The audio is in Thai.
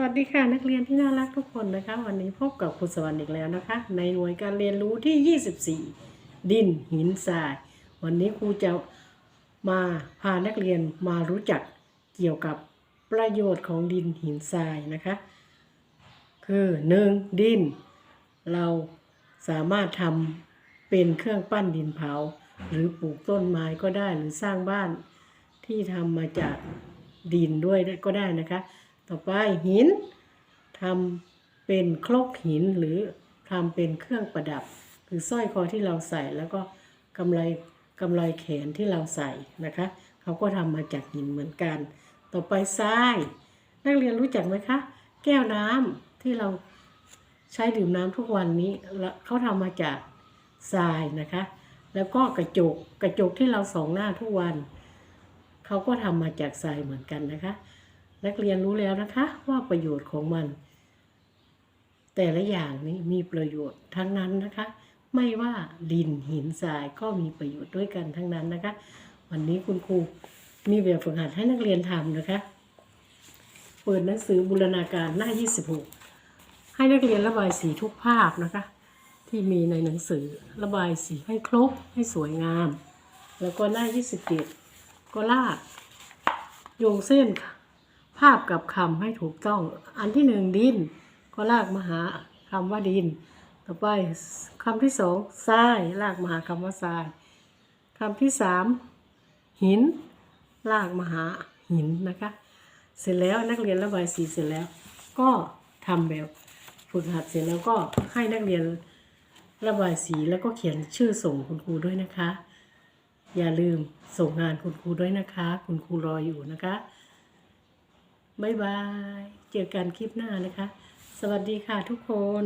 วัสดีค่ะนักเรียนที่น่ารักทุกคนนะคะ วันนี้พบกับครูสวรรค์อีกแล้วนะคะ ในหน่วยการเรียนรู้ที่ 24 ดินหินทราย วันนี้ครูจะมาพานักเรียนมารู้จักเกี่ยวกับประโยชน์ของดินหินทรายนะคะ คือหนึ่งดิน เราสามารถทำเป็นเครื่องปั้นดินเผา หรือปลูกต้นไม้ก็ได้หรือสร้างบ้านที่ทำมาจากดินด้วยก็ได้นะคะ ต่อไปหินทำเป็นครกหินหรือทำเป็นเครื่องประดับ คือสร้อยคอที่เราใส่แล้วก็กำไรกำไรแขนที่เราใส่นะคะเขาก็ทำมาจากหินเหมือนกัน ต่อไปทราย นักเรียนรู้จักไหมคะ แก้วน้ำที่เราใช้ดื่มน้ำทุกวันนี้แล้วเขาทำมาจากทรายนะคะ แล้วก็กระจกกระจกที่เราส่องหน้าทุกวัน เขาก็ทำมาจากทรายเหมือนกันนะคะ นักเรียนรู้แล้วนะคะว่าประโยชน์ของมัน แต่ละอย่างนี้มีประโยชน์ทั้งนั้นนะคะ ไม่ว่าดินหินทรายก็มีประโยชน์ด้วยกันทั้งนั้นนะคะ วันนี้คุณครูมีแบบฝึกหัดให้นักเรียนทำนะคะ เปิดหนังสือบูรณาการหน้า 26 ให้นักเรียนระบายสีทุกภาพนะคะ ที่มีในหนังสือระบายสีให้ครบให้สวยงาม แล้วก็หน้า 27 ก็ลากโยงเส้นค่ะ ภาพกับคำให้ถูกต้อง อันที่หนึ่งดิน ก็ลากมาหาคำว่าดิน ต่อไปคำที่สองทรายลากมาหาคำว่าทรายคำที่สามหิน ลากมาหาหินนะคะ เสร็จแล้วนักเรียนระบายสีเสร็จแล้ว ก็ทำแบบฝึกหัดเสร็จแล้วก็ให้นักเรียนระบายสีแล้วก็เขียนชื่อส่งคุณครูด้วยนะคะ อย่าลืมส่งงานคุณครูด้วยนะคะ คุณครูรออยู่นะคะ บ๊ายบาย เจอกันคลิปหน้านะคะ สวัสดีค่ะทุกคน